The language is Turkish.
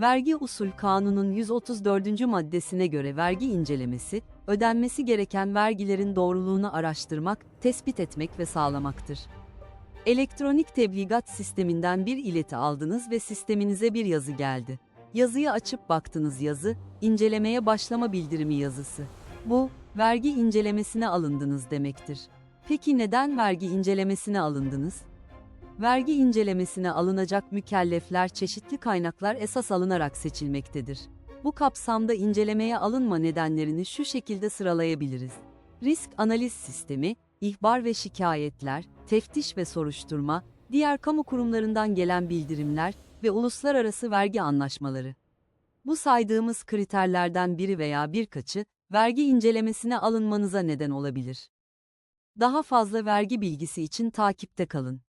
Vergi Usul Kanunu'nun 134. maddesine göre vergi incelemesi, ödenmesi gereken vergilerin doğruluğunu araştırmak, tespit etmek ve sağlamaktır. Elektronik tebligat sisteminden bir ileti aldınız ve sisteminize bir yazı geldi. Yazıyı açıp baktınız yazı, incelemeye başlama bildirimi yazısı. Bu, vergi incelemesine alındınız demektir. Peki neden vergi incelemesine alındınız? Vergi incelemesine alınacak mükellefler çeşitli kaynaklar esas alınarak seçilmektedir. Bu kapsamda incelemeye alınma nedenlerini şu şekilde sıralayabiliriz. Risk analiz sistemi, ihbar ve şikayetler, teftiş ve soruşturma, diğer kamu kurumlarından gelen bildirimler ve uluslararası vergi anlaşmaları. Bu saydığımız kriterlerden biri veya birkaçı, vergi incelemesine alınmanıza neden olabilir. Daha fazla vergi bilgisi için takipte kalın.